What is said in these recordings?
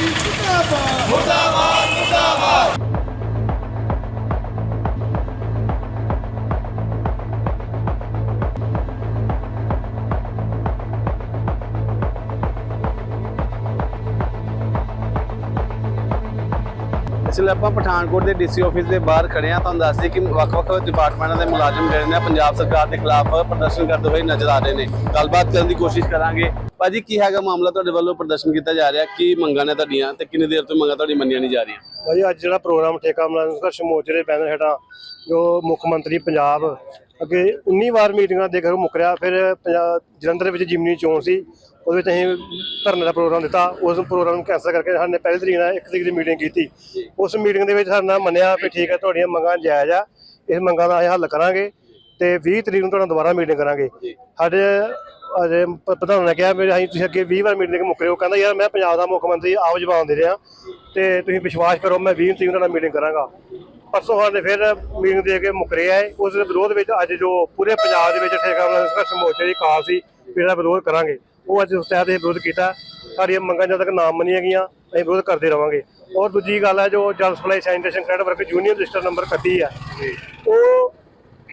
खुदाबा ਇਸ ਲਈ ਆਪਾਂ ਪਠਾਨਕੋਟ ਦੇ ਡੀਸੀ ਆਫਿਸ ਦੇ ਬਾਹਰ ਖੜੇ ਆ ਤੁਹਾਨੂੰ ਦੱਸ ਦਈਏ ਕਿ ਵੱਖ-ਵੱਖ ਡਿਪਾਰਟਮੈਂਟਾਂ ਦੇ ਮੁਲਾਜ਼ਮ ਜਿਹੜੇ ਨੇ ਪੰਜਾਬ ਸਰਕਾਰ ਦੇ ਖਿਲਾਫ ਪ੍ਰਦਰਸ਼ਨ ਕਰਦੇ ਹੋਏ ਨਜ਼ਰ ਆ ਰਹੇ ਨੇ। ਗੱਲਬਾਤ ਕਰਨ ਦੀ ਕੋਸ਼ਿਸ਼ ਕਰਾਂਗੇ। ਭਾਜੀ, ਕੀ ਹੈਗਾ ਮਾਮਲਾ ਤੁਹਾਡੇ ਵੱਲੋਂ ਪ੍ਰਦਰਸ਼ਨ ਕੀਤਾ ਜਾ ਰਿਹਾ? ਕੀ ਮੰਗਾਂ ਨੇ ਤੁਹਾਡੀਆਂ ਤੇ ਕਿੰਨੀ ਦੇਰ ਤੋਂ ਮੰਗਾਂ ਤੁਹਾਡੀ ਮੰਨੀਆਂ ਨਹੀਂ ਜਾ ਰਹੀਆਂ? ਭਾਜੀ, ਅੱਜ ਜਿਹੜਾ ਪ੍ਰੋਗਰਾਮ ਠੇਕਾ ਮੁਲਾਜ਼ਮ ਸੰਘਰਸ਼ ਮੋਰਚੇ ਦੇ ਬੈਨਰ ਹੇਠਾਂ ਜੋ ਮੁੱਖ ਮੰਤਰੀ ਪੰਜਾਬ ਅੱਗੇ 19 ਵਾਰ ਮੀਟਿੰਗਾਂ ਦੇ ਕੇ ਮੁੱਕਰਿਆ ਫਿਰ ਪੰਜਾਬ ਜਲੰਧਰ ਵਿੱਚ ਜਿਮਨੀ ਚੋਣ ਸੀ, ਉਹਦੇ ਵਿੱਚ ਅਸੀਂ ਧਰਨੇ ਦਾ ਪ੍ਰੋਗਰਾਮ ਦਿੱਤਾ, ਉਸ ਪ੍ਰੋਗਰਾਮ ਨੂੰ ਕੈਂਸਲ ਕਰਕੇ ਸਾਡੇ ਪਹਿਲੀ ਤਰੀਕ ਨਾਲ ਇੱਕ ਤਰੀਕ ਦੀ ਮੀਟਿੰਗ ਕੀਤੀ। ਉਸ ਮੀਟਿੰਗ ਦੇ ਵਿੱਚ ਸਾਡਾ ਮੰਨਿਆ ਵੀ ਠੀਕ ਹੈ, ਤੁਹਾਡੀਆਂ ਮੰਗਾਂ ਜਾਇਜ਼ ਆ, ਇਸ ਮੰਗਾਂ ਦਾ ਅਸੀਂ ਹੱਲ ਕਰਾਂਗੇ ਤੇ 20 ਤਰੀਕ ਨੂੰ ਤੁਹਾਡਾ ਦੁਬਾਰਾ ਮੀਟਿੰਗ ਕਰਾਂਗੇ। ਸਾਡੇ, ਅਜੇ ਪ੍ਰਧਾਨ ਨੇ ਕਿਹਾ ਵੀ ਅਸੀਂ ਤੁਸੀਂ ਅੱਗੇ 20 ਵਾਰ ਮੀਟਿੰਗ ਮੁੱਕਰੇ ਹੋ, ਕਹਿੰਦਾ ਯਾਰ ਮੈਂ ਪੰਜਾਬ ਦਾ ਮੁੱਖ ਮੰਤਰੀ ਆਪ ਜਵਾਬ ਦੇ ਰਿਹਾ ਤੇ ਤੁਸੀਂ ਵਿਸ਼ਵਾਸ ਕਰੋ, ਮੈਂ 20 ਤਰੀਕ ਨੂੰ ਤੁਹਾਡਾ ਮੀਟਿੰਗ ਕਰਾਂਗਾ। ਪਰਸੋਂ ਸਾਡੇ ਫਿਰ ਮੀਟਿੰਗ ਦੇ ਕੇ ਮੁੱਕਰੇ ਹੈ ਉਸ ਦੇ ਵਿਰੋਧ ਵਿੱਚ ਅੱਜ ਜੋ ਪੂਰੇ ਪੰਜਾਬ ਦੇ ਵਿੱਚ ਠੇਕਾ ਮੁਲਾਜ਼ਮ ਸੰਘਰਸ਼ ਮੋਰਚੇ ਦੀ ਕਾਲ ਸੀ, ਵੀ ਇਹਦਾ ਵਿਰੋਧ ਕਰਾਂਗੇ। ਉਹ ਅੱਜ ਉਸ ਤਹਿਤ ਇਹ ਵਿਰੋਧ ਕੀਤਾ। ਸਾਡੀਆਂ ਮੰਗਾਂ ਜਦੋਂ ਤੱਕ ਨਾ ਮੰਨੀਆਂ ਗਈਆਂ, ਅਸੀਂ ਵਿਰੋਧ ਕਰਦੇ ਰਵਾਂਗੇ। ਔਰ ਦੂਜੀ ਗੱਲ ਹੈ, ਜੋ ਜਲ supply sanitation credit work union register number 31 ਹੈ ਉਹ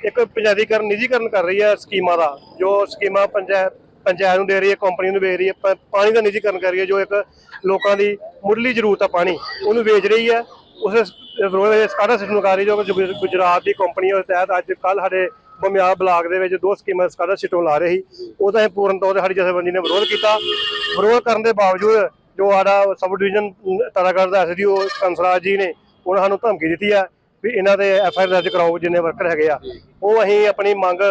ਇੱਕ ਪੰਚਾਇਤੀਕਰਨ ਨਿੱਜੀਕਰਨ ਕਰ ਰਹੀ ਹੈ ਸਕੀਮਾਂ ਦਾ। ਜੋ ਸਕੀਮਾਂ ਪੰਚਾਇਤ ਪੰਚਾਇਤ ਨੂੰ ਦੇ ਰਹੀ ਹੈ, ਕੰਪਨੀ ਨੂੰ ਵੇਚ ਰਹੀ ਹੈ, ਪ- ਪਾਣੀ ਦਾ ਨਿੱਜੀਕਰਨ ਕਰ ਰਹੀ ਹੈ, ਜੋ ਇੱਕ ਲੋਕਾਂ ਦੀ ਮੁੱਢਲੀ ਜ਼ਰੂਰਤ ਆ ਪਾਣੀ, ਉਹਨੂੰ ਵੇਚ ਰਹੀ ਹੈ। ਉਸ ਵਿਰੋਧ ਵਿੱਚ ਸਕਾਡਾ ਸਿਸਟਮ ਕਰ ਰਹੀ ਜੋ ਗੁਜਰਾਤ ਦੀ ਕੰਪਨੀ ਦੇ ਤਹਿਤ ਅੱਜ ਕੱਲ ਸਾਡੇ ਬਮਿਆਲ ਬਲਾਕ ਦੇ ਵਿੱਚ ਦੋ ਸਕੀਮਾਂ ਸਕਾਡਾ ਸਿਸਟਮ ਲਾ ਰਹੀ। ਉਹਦਾ ਇਹ ਪੂਰਨ ਤੌਰ ਤੇ ਸਾਡੀ ਜਥੇਬੰਦੀ ਨੇ ਵਿਰੋਧ ਕੀਤਾ। ਵਿਰੋਧ ਕਰਨ ਦੇ ਬਾਵਜੂਦ ਜੋ ਸਾਡਾ ਸਬ ਡਿਵੀਜ਼ਨ ਤਾਰਾਗੜ੍ਹ ਦਾ ਐਸਡੀਓ ਕੰਸਰਾਜ ਜੀ ਨੇ, ਉਹਨਾਂ ਸਾਨੂੰ ਧਮਕੀ ਦਿੱਤੀ ਆ ਵੀ ਇਹਨਾਂ ਦੇ ਐਫ ਆਈ ਆਰ ਦਰਜ ਕਰਾਓ ਜਿੰਨੇ ਵਰਕਰ ਹੈਗੇ ਆ। ਉਹ ਅਸੀਂ ਆਪਣੀ ਮੰਗ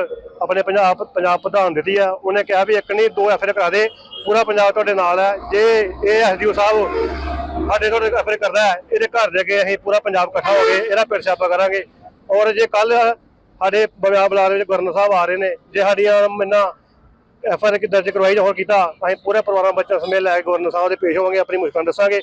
ਆਪਣੇ ਪੰਜਾਬ ਪੰਜਾਬ ਪ੍ਰਧਾਨ ਦਿੱਤੀ ਆ ਉਹਨੇ ਕਿਹਾ ਵੀ ਇੱਕ ਨਹੀਂ, ਦੋ ਐਫ ਆਈ ਆਰ ਕਰਾ ਦੇ। ਪੂਰਾ ਪੰਜਾਬ ਤੁਹਾਡੇ ਨਾਲ ਹੈ। ਜੇ ਇਹ ਐਸਡੀਓ ਸਾਹਿਬ ਸਾਡੇ ਤੋਂ ਐਫ ਆਈ ਕਰਦਾ ਹੈ, ਇਹਦੇ ਘਰ ਦੇ ਕੇ ਅਸੀਂ ਪੂਰਾ ਪੰਜਾਬ ਇਕੱਠਾ ਹੋ ਕੇ ਇਹਦਾ ਪਿਰਛਾਪਾ ਕਰਾਂਗੇ। ਔਰ ਜੇ ਕੱਲ ਸਾਡੇ ਬਗਿਆ ਬਲਾਕ ਦੇ ਵਿੱਚ ਗਵਰਨਰ ਸਾਹਿਬ ਆ ਰਹੇ ਨੇ, ਜੇ ਸਾਡੀਆਂ ਮੈਨਾਂ ਐਫ ਆਈ ਆਰ ਦਰਜ ਕਰਵਾਈ ਜਾਂ ਹੋਰ ਕੀਤਾ ਅਸੀਂ ਪੂਰੇ ਪਰਿਵਾਰਾਂ ਬੱਚਿਆਂ ਸਮੇਤ ਲੈ ਕੇ ਗਵਰਨਰ ਸਾਹਿਬ ਦੇ ਪੇਸ਼ ਹੋਵਾਂਗੇ, ਆਪਣੀ ਮੁਸ਼ਕਲਾਂ ਦੱਸਾਂਗੇ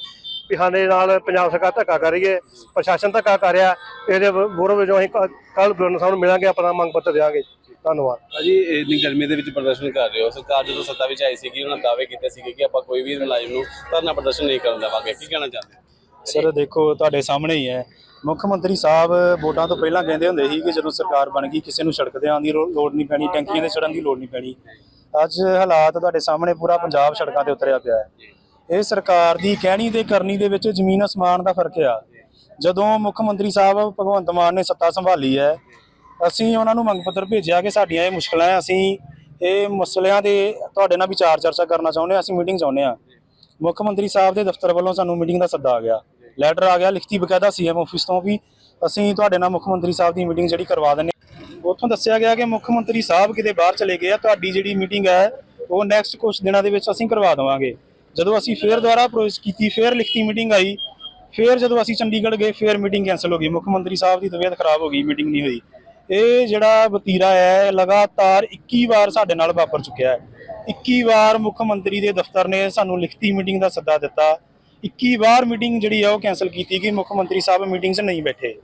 ਵੀ ਸਾਡੇ ਨਾਲ ਪੰਜਾਬ ਸਰਕਾਰ ਧੱਕਾ ਕਰ ਰਹੀ ਹੈ, ਪ੍ਰਸ਼ਾਸਨ ਧੱਕਾ ਕਰ ਰਿਹਾ, ਇਹਦੇ ਵਿਰੋਧ ਵਜੋਂ ਅਸੀਂ ਕੱਲ ਗਵਰਨਰ ਸਾਹਿਬ ਨੂੰ ਮਿਲਾਂਗੇ, ਆਪਣਾ ਮੰਗ ਪੱਤਰ ਦੇਵਾਂਗੇ ਧੰਨਵਾਦ। ਭਾਜੀ ਇੰਨੀ ਗਰਮੀ ਦੇ ਵਿੱਚ ਪ੍ਰਦਰਸ਼ਨ ਕਰ ਰਹੇ ਹੋ। ਸਰਕਾਰ ਜਦੋਂ ਸੱਤਾ ਵਿੱਚ ਆਈ ਸੀਗੀ ਉਹਨਾਂ ਦਾਅਵੇ ਕੀਤੇ ਸੀਗੇ ਕਿ ਆਪਾਂ ਕੋਈ ਵੀ ਮੁਲਾਜ਼ਮ ਨੂੰ ਧਰਨਾ ਪ੍ਰਦਰਸ਼ਨ ਨਹੀਂ ਕਰਨ ਦੇਵਾਂਗੇ। ਕੀ ਕਹਿਣਾ ਚਾਹੁੰਦੇ? ਸਰ ਦੇਖੋ ਤੁਹਾਡੇ ਸਾਹਮਣੇ ਹੀ ਹੈ। ਮੁੱਖ ਮੰਤਰੀ ਸਾਹਿਬ ਵੋਟਾਂ ਤੋਂ ਪਹਿਲਾਂ ਕਹਿੰਦੇ ਹੁੰਦੇ ਸੀ ਕਿ ਜਦੋਂ ਸਰਕਾਰ ਬਣ ਗਈ ਕਿਸੇ ਨੂੰ ਸੜਕ ਤੇ ਆਉਣ ਦੀ ਲੋੜ ਨਹੀਂ ਪੈਣੀ ਟੈਂਕੀਆਂ ਤੇ ਚੜਨ ਦੀ ਲੋੜ ਨਹੀਂ ਪੈਣੀ। ਅੱਜ ਹਾਲਾਤ ਤੁਹਾਡੇ ਸਾਹਮਣੇ ਪੂਰਾ ਪੰਜਾਬ ਸੜਕਾਂ ਤੇ ਉਤਰਿਆ ਪਿਆ ਹੈ। ਇਹ ਸਰਕਾਰ ਦੀ ਕਹਿਣੀ ਤੇ ਕਰਨੀ ਦੇ ਵਿੱਚ ਜ਼ਮੀਨ ਅਸਮਾਨ ਦਾ ਫ਼ਰਕ ਆ। ਜਦੋਂ ਮੁੱਖ ਮੰਤਰੀ ਸਾਹਿਬ ਭਗਵੰਤ ਮਾਨ ਨੇ ਸੱਤਾ ਸੰਭਾਲੀ ਹੈ ਅਸੀਂ ਉਹਨਾਂ ਨੂੰ ਮੰਗ ਪੱਤਰ ਭੇਜਿਆ ਕਿ ਸਾਡੀਆਂ ਇਹ ਮੁਸ਼ਕਲਾਂ ਹੈ, ਅਸੀਂ ਇਹ ਮਸਲਿਆਂ ਦੇ ਤੁਹਾਡੇ ਨਾਲ ਵਿਚਾਰ ਚਰਚਾ ਕਰਨਾ ਚਾਹੁੰਦੇ ਹਾਂ, ਅਸੀਂ ਮੀਟਿੰਗ ਚਾਹੁੰਦੇ ਹਾਂ। ਮੁੱਖ ਮੰਤਰੀ ਸਾਹਿਬ ਦੇ ਦਫ਼ਤਰ ਵੱਲੋਂ ਸਾਨੂੰ ਮੀਟਿੰਗ ਦਾ ਸੱਦਾ ਆ ਗਿਆ। ਲੈਟਰ ਆ ਗਿਆ, ਲਿਖਤੀ ਬਕਾਇਦਾ ਸੀਐਮ ਆਫਿਸ ਤੋਂ ਵੀ ਅਸੀਂ ਤੁਹਾਡੇ ਨਾਲ ਮੁੱਖ ਮੰਤਰੀ ਸਾਹਿਬ ਦੀ ਮੀਟਿੰਗ ਜਿਹੜੀ ਕਰਵਾ ਦਿੰਦੇ ਹਾਂ। ਉੱਥੋਂ ਦੱਸਿਆ ਗਿਆ ਕਿ ਮੁੱਖ ਮੰਤਰੀ ਸਾਹਿਬ ਕਿਤੇ ਬਾਹਰ ਚਲੇ ਗਏ ਆ, ਤੁਹਾਡੀ ਜਿਹੜੀ ਮੀਟਿੰਗ ਹੈ, ਉਹ ਨੈਕਸਟ ਕੁਝ ਦਿਨਾਂ ਦੇ ਵਿੱਚ ਅਸੀਂ ਕਰਵਾ ਦੇਵਾਂਗੇ। ਜਦੋਂ ਅਸੀਂ ਫੇਰ ਦੁਬਾਰਾ ਪ੍ਰੋਸੈਸ ਕੀਤੀ, ਫੇਰ ਲਿਖਤੀ ਮੀਟਿੰਗ ਆਈ, ਫੇਰ ਜਦੋਂ ਅਸੀਂ ਚੰਡੀਗੜ੍ਹ ਗਏ, ਫੇਰ ਮੀਟਿੰਗ ਕੈਨਸਲ ਹੋ ਗਈ। ਮੁੱਖ ਮੰਤਰੀ ਸਾਹਿਬ ਦੀ ਤਬੀਅਤ ਖਰਾਬ ਹੋ ਗਈ ਮੀਟਿੰਗ ਨਹੀਂ ਹੋਈ। ਇਹ ਜਿਹੜਾ ਵਤੀਰਾ ਹੈ ਲਗਾਤਾਰ 21 ਵਾਰ ਸਾਡੇ ਨਾਲ ਵਾਪਰ ਚੁੱਕਿਆ ਹੈ। 21 ਵਾਰ ਮੁੱਖ ਮੰਤਰੀ ਦੇ ਦਫ਼ਤਰ ਨੇ ਸਾਨੂੰ ਲਿਖਤੀ ਮੀਟਿੰਗ ਦਾ ਸੱਦਾ ਦਿੱਤਾ। 21 ਵਾਰ ਮੀਟਿੰਗ ਜਿਹੜੀ ਹੈ, ਉਹ ਕੈਨਸਲ ਕੀਤੀ ਕਿ ਮੁੱਖ ਮੰਤਰੀ ਸਾਹਿਬ ਮੀਟਿੰਗ 'ਚ ਨਹੀਂ ਬੈਠੇ।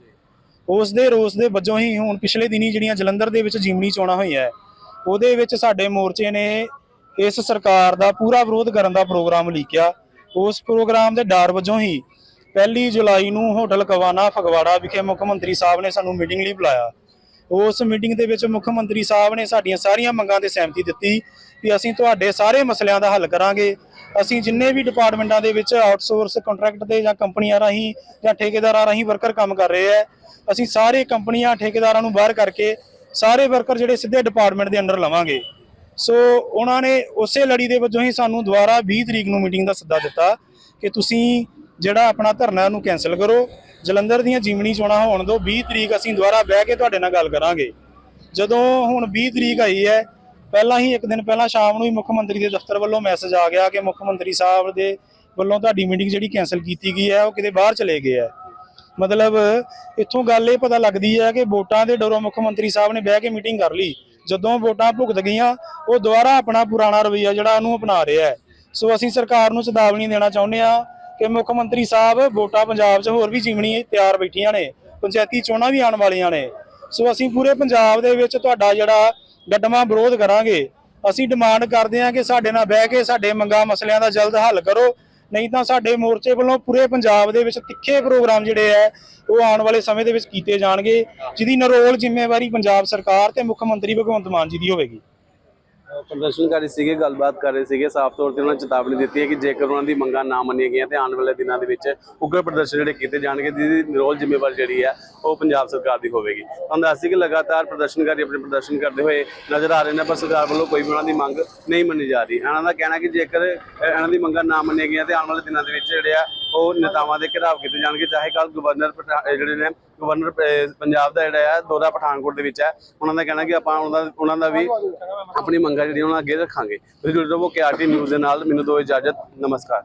ਉਸ ਦੇ ਰੋਸ ਦੇ ਵਜੋਂ ਹੀ ਹੁਣ ਪਿਛਲੇ ਦਿਨੀ ਜਿਹੜੀਆਂ ਜਲੰਧਰ ਦੇ ਵਿੱਚ ਜਿਮਨੀ ਚੋਣਾਂ ਹੋਈਆਂ ਉਹਦੇ ਵਿੱਚ ਸਾਡੇ ਮੋਰਚੇ ਨੇ ਇਸ ਸਰਕਾਰ ਦਾ ਪੂਰਾ ਵਿਰੋਧ ਕਰਨ ਦਾ ਪ੍ਰੋਗਰਾਮ ਲਿਖਿਆ ਉਸ ਪ੍ਰੋਗਰਾਮ ਦੇ ਡਰ ਵਜੋਂ ਹੀ ਪਹਿਲੀ ਜੁਲਾਈ ਨੂੰ ਹੋਟਲ ਕਵਾਨਾ ਫਗਵਾੜਾ ਵਿਖੇ ਮੁੱਖ ਮੰਤਰੀ ਸਾਹਿਬ ਨੇ ਸਾਨੂੰ ਮੀਟਿੰਗ ਲਈ ਬੁਲਾਇਆ। ਉਸ ਮੀਟਿੰਗ ਦੇ ਵਿੱਚ ਮੁੱਖ ਮੰਤਰੀ ਸਾਹਿਬ ਨੇ ਸਾਡੀਆਂ ਸਾਰੀਆਂ ਮੰਗਾਂ ਤੇ ਸਹਿਮਤੀ ਦਿੱਤੀ ਕਿ ਅਸੀਂ ਤੁਹਾਡੇ ਸਾਰੇ ਮਸਲਿਆਂ ਦਾ ਹੱਲ ਕਰਾਂਗੇ। ਅਸੀਂ ਜਿੰਨੇ ਵੀ ਡਿਪਾਰਟਮੈਂਟਾਂ ਦੇ ਵਿੱਚ ਆਊਟਸੋਰਸ ਕੰਟਰੈਕਟ ਤੇ ਜਾਂ ਕੰਪਨੀਆਂ ਰਾਹੀਂ ਜਾਂ ਠੇਕੇਦਾਰਾਂ ਰਾਹੀਂ ਵਰਕਰ ਕੰਮ ਕਰ ਰਹੇ ਆ ਅਸੀਂ ਸਾਰੇ ਕੰਪਨੀਆਂ ਠੇਕੇਦਾਰਾਂ ਨੂੰ ਬਾਹਰ ਕਰਕੇ ਸਾਰੇ ਵਰਕਰ ਜਿਹੜੇ ਸਿੱਧੇ ਡਿਪਾਰਟਮੈਂਟ ਦੇ ਅੰਡਰ ਲਵਾਂਗੇ। ਸੋ ਉਹਨਾਂ ਨੇ ਉਸੇ ਲੜੀ ਦੇ ਵਜੋਂ ਹੀ ਸਾਨੂੰ ਦੁਬਾਰਾ 20 ਤਰੀਕ ਨੂੰ ਮੀਟਿੰਗ ਦਾ ਸੱਦਾ ਦਿੱਤਾ ਕਿ ਤੁਸੀਂ ਜਿਹੜਾ ਆਪਣਾ ਧਰਨਾ ਨੂੰ ਕੈਨਸਲ ਕਰੋ, ਜਲੰਧਰ ਦੀਆਂ ਜੀਵਨੀ ਚੋਣਾਂ ਹੋਣ ਦਿਓ 20 ਤਰੀਕ ਅਸੀਂ ਦੁਬਾਰਾ ਬਹਿ ਕੇ ਤੁਹਾਡੇ ਨਾਲ ਗੱਲ ਕਰਾਂਗੇ। ਜਦੋਂ ਹੁਣ 20 ਤਰੀਕ ਆਈ ਹੈ, ਪਹਿਲਾਂ ਹੀ ਇੱਕ ਦਿਨ ਪਹਿਲਾਂ ਸ਼ਾਮ ਨੂੰ ਹੀ ਮੁੱਖ ਮੰਤਰੀ ਦੇ ਦਫ਼ਤਰ ਵੱਲੋਂ ਮੈਸੇਜ ਆ ਗਿਆ ਕਿ ਮੁੱਖ ਮੰਤਰੀ ਸਾਹਿਬ ਦੇ ਵੱਲੋਂ ਤੁਹਾਡੀ ਮੀਟਿੰਗ ਜਿਹੜੀ ਕੈਨਸਲ ਕੀਤੀ ਗਈ ਹੈ, ਉਹ ਕਿਤੇ ਬਾਹਰ ਚਲੇ ਗਏ ਹੈ। ਮਤਲਬ ਇੱਥੋਂ ਗੱਲ ਇਹ ਪਤਾ ਲੱਗਦੀ ਹੈ ਕਿ ਵੋਟਾਂ ਦੇ ਡਰੋਂ ਮੁੱਖ ਮੰਤਰੀ ਸਾਹਿਬ ਨੇ ਬਹਿ ਕੇ ਮੀਟਿੰਗ ਕਰ ਲਈ। ਜਦੋਂ ਵੋਟਾਂ ਭੁਗਤ ਗਈਆਂ, ਉਹ ਦੁਬਾਰਾ ਆਪਣਾ ਪੁਰਾਣਾ ਰਵਈਆ ਜਿਹੜਾ ਉਹਨੂੰ ਅਪਣਾ ਰਿਹਾ ਹੈ। ਸੋ ਅਸੀਂ ਸਰਕਾਰ ਨੂੰ ਚੇਤਾਵਨੀ ਦੇਣਾ ਚਾਹੁੰਦੇ ਆ ਕਿ ਮੁੱਖ ਮੰਤਰੀ ਸਾਹਿਬ ਵੋਟਾਂ ਪੰਜਾਬ 'ਚ ਹੋਰ ਵੀ ਜਿਮਣੀ ਤਿਆਰ ਬੈਠੀਆਂ ਨੇ, ਪੰਚਾਇਤੀ ਚੋਣਾਂ ਵੀ ਆਉਣ ਵਾਲੀਆਂ ਨੇ। ਸੋ ਅਸੀਂ ਪੂਰੇ ਪੰਜਾਬ ਦੇ ਵਿੱਚ ਤੁਹਾਡਾ ਜਿਹੜਾ ਗੱਡਮਾ ਵਿਰੋਧ ਕਰਾਂਗੇ। ਅਸੀਂ ਡਿਮਾਂਡ ਕਰਦੇ ਹਾਂ ਕਿ ਸਾਡੇ ਨਾਲ ਬਹਿ ਕੇ ਸਾਡੇ ਮੰਗਾਂ ਮਸਲਿਆਂ ਦਾ ਜਲਦ ਹੱਲ ਕਰੋ। ਨਹੀਂ ਤਾਂ ਸਾਡੇ ਮੋਰਚੇ ਵੱਲੋਂ ਪੂਰੇ ਪੰਜਾਬ ਦੇ ਵਿੱਚ ਤਿੱਖੇ ਪ੍ਰੋਗਰਾਮ ਜਿਹੜੇ ਹੈ, ਉਹ ਆਉਣ ਵਾਲੇ ਸਮੇਂ ਦੇ ਵਿੱਚ ਕੀਤੇ ਜਾਣਗੇ, ਜਿਹਦੀ ਨਰੋਲ ਜ਼ਿੰਮੇਵਾਰੀ ਪੰਜਾਬ ਸਰਕਾਰ ਤੇ ਮੁੱਖ ਮੰਤਰੀ ਭਗਵੰਤ ਮਾਨ ਜੀ ਦੀ ਹੋਵੇਗੀ। ਪ੍ਰਦਰਸ਼ਨਕਾਰੀ ਸੀਗੇ, ਗੱਲਬਾਤ ਕਰ ਰਹੇ ਸੀਗੇ। ਸਾਫ਼ ਤੌਰ ਤੇ ਉਹਨਾਂ ਨੇ ਚੇਤਾਵਨੀ ਦਿੱਤੀ ਹੈ ਕਿ ਜੇਕਰ ਉਹਨਾਂ ਦੀ ਮੰਗਾਂ ਨਾ ਮੰਨੀਆਂ ਗਈਆਂ ਤੇ ਆਉਣ ਵਾਲੇ ਦਿਨਾਂ ਦੇ ਵਿੱਚ ਉਗਰ ਪ੍ਰਦਰਸ਼ਨ ਜਿਹੜੇ ਕੀਤੇ ਜਾਣਗੇ, ਜਿਹਦੀ ਨਿਰੋਲ ਜ਼ਿੰਮੇਵਾਰੀ ਜਿਹੜੀ ਹੈ, ਉਹ ਪੰਜਾਬ ਸਰਕਾਰ ਦੀ ਹੋਵੇਗੀ। ਤੁਹਾਨੂੰ ਦੱਸਦੀ ਕਿ ਲਗਾਤਾਰ ਪ੍ਰਦਰਸ਼ਨਕਾਰੀ ਆਪਣੇ ਪ੍ਰਦਰਸ਼ਨ ਕਰਦੇ ਹੋਏ ਨਜ਼ਰ ਆ ਰਹੇ ਨੇ, ਪਰ ਸਰਕਾਰ ਵੱਲੋਂ ਕੋਈ ਵੀ ਉਹਨਾਂ ਦੀ ਮੰਗ ਨਹੀਂ ਮੰਨੀ ਜਾ ਰਹੀ। ਇਹਨਾਂ ਦਾ ਕਹਿਣਾ ਕਿ ਜੇਕਰ ਇਹਨਾਂ ਦੀ ਮੰਗਾਂ ਨਾ ਮੰਨੀਆਂ ਗਈਆਂ ਤੇ ਆਉਣ ਵਾਲੇ ਦਿਨਾਂ ਦੇ ਵਿੱਚ ਜਿਹੜੇ ਆ ਉਹ ਨੇਤਾਵਾਂ ਦੇ ਘਿਰਾਵ ਕੀਤੇ ਜਾਣਗੇ, ਚਾਹੇ ਕੱਲ ਗਵਰਨਰ ਜਿਹੜੇ ਨੇ, ਗਵਰਨਰ ਪੰਜਾਬ ਦਾ ਜਿਹੜਾ ਹੈ ਦੌਰਾ ਪਠਾਨਕੋਟ ਦੇ ਵਿੱਚ ਹੈ ਉਹਨਾਂ ਦਾ ਕਹਿਣਾ ਕਿ ਆਪਾਂ ਉਹਨਾਂ ਦਾ ਉਹਨਾਂ ਦਾ ਵੀ ਆਪਣੀ ਮੰਗਾਂ ਜਿਹੜੀਆਂ ਉਹਨਾਂ ਅੱਗੇ ਰੱਖਾਂਗੇ। ਤੁਸੀਂ ਜੁੜੇ ਰਹੋ ਕੇ ਆਰਟੀ ਨਿਊਜ਼ ਦੇ ਨਾਲ, ਮੈਨੂੰ ਦੋ ਇਜਾਜ਼ਤ, ਨਮਸਕਾਰ।